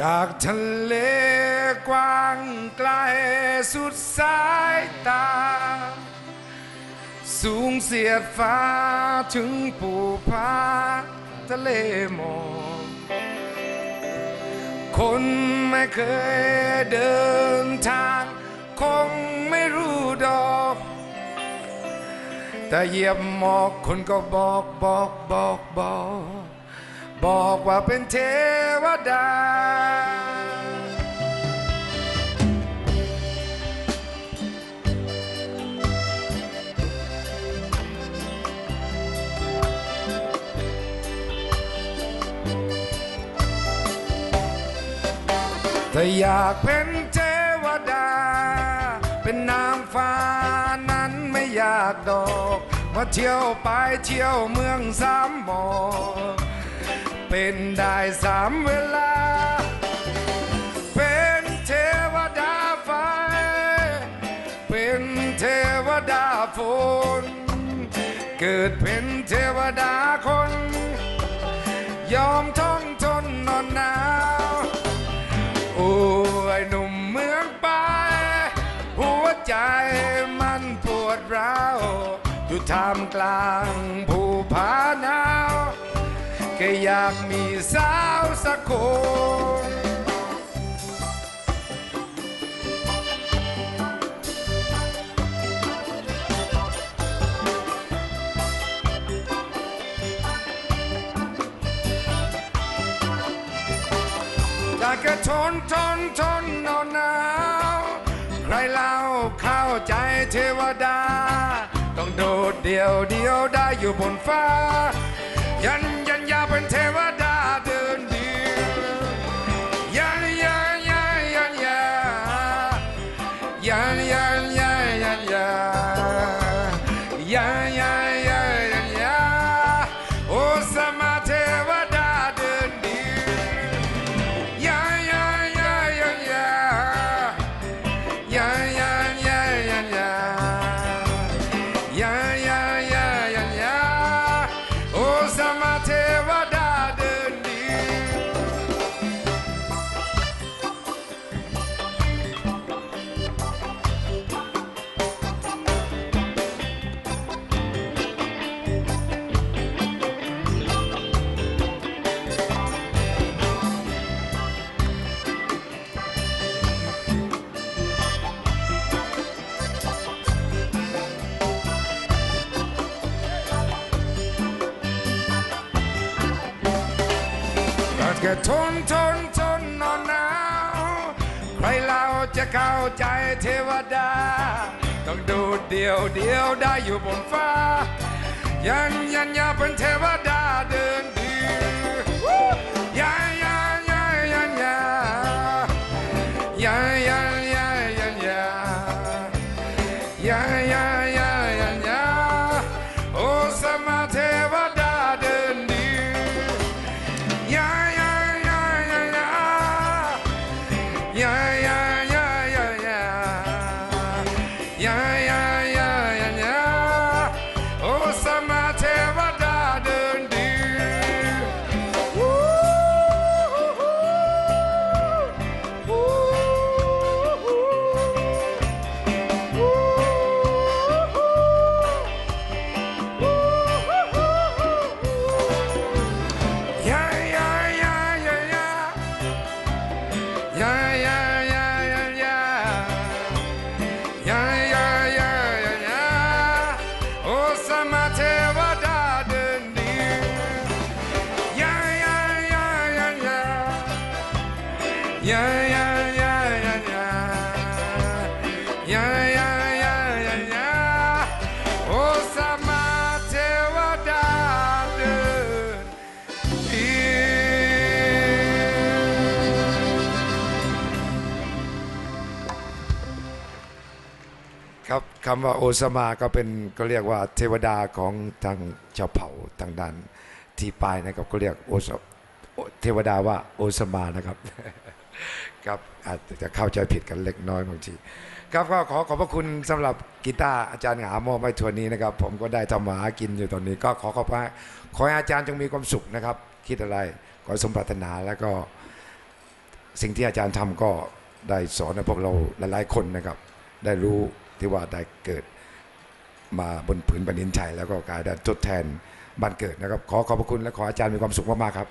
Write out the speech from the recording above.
จากทะเลกว้างไกลสุดสายตา สูงเสียดฟ้าถึงปูผาทะเลหมอกคนไม่เคยเดินทางคงไม่รู้ดอก แต่เหยียบหมอกคนก็บอกบอกบอกบอก บอกว่าเป็นเทวดา ถ้าอยากเป็นเทวดา เป็นนางฟ้านั้นไม่อยากดอก มาเที่ยวไปเที่ยวเมืองสามหมอก เป็นได้สามเวลา เป็นเทวดาไฟ เป็นเทวดาฝนเกิดเป็นเทวดาคน ยอมท้องทนนอนหนาว โอ้ยหนุ่มเมืองไป หัวใจมันปวดร้าวอยู่ท่ามกลางภู ค่อยากมีสาวสักคนได้แค่ทนทนทนนอนหนาวใครเล่าเข้าใจเทวดา ต้องโดดเดียวเดียวได้อยู่บนฟ้า ยัน and terror. แค่ทนทนทนนอนหนาวใครเราจะเข้าใจเทวดา ต้องดูเดียวเดียวได้อยู่บนฟ้า ยันยันยาเป็นเทวดาเดินดียันยันยันยันยันยันยันยันยันยันยันยัน yeah. yeah, yeah, yeah, yeah, yeah, yeah, yeah, yeah, yeah. Oh, Samateva Darden, dear. Yeah, yeah, yeah, yeah, yeah, yeah, yeah. ครับคำว่าโอซามาก็เป็นก็เรียกว่าเทวดาของทางชาวเผ่าทางด้านที่ปลายนะครับก็เรียกโอซเทวดาว่าโอซามานะครับครับอาจจะเข้าใจผิดกันเล็กน้อยบางทีครับก็ขอขอบพระคุณสำหรับกีตาร์อาจารย์หงามอบให้ทวนนี้นะครับ ผมก็ได้ทำมาหากินอยู่ตอนนี้ ก็ขอขอบพระขอให้อาจารย์จงมีความสุขนะครับ คิดอะไรขอสมปรารถนาแล้วก็สิ่งที่อาจารย์ทำก็ได้สอนให้พวกเราหลายๆคนนะครับ ได้รู้ ที่ว่าได้เกิดมาบนผืนแผ่นดินไทยแล้วก็กลายได้ทดแทนบ้านเกิดนะครับ ขอขอบพระคุณและขออาจารย์มีความสุขมากๆครับ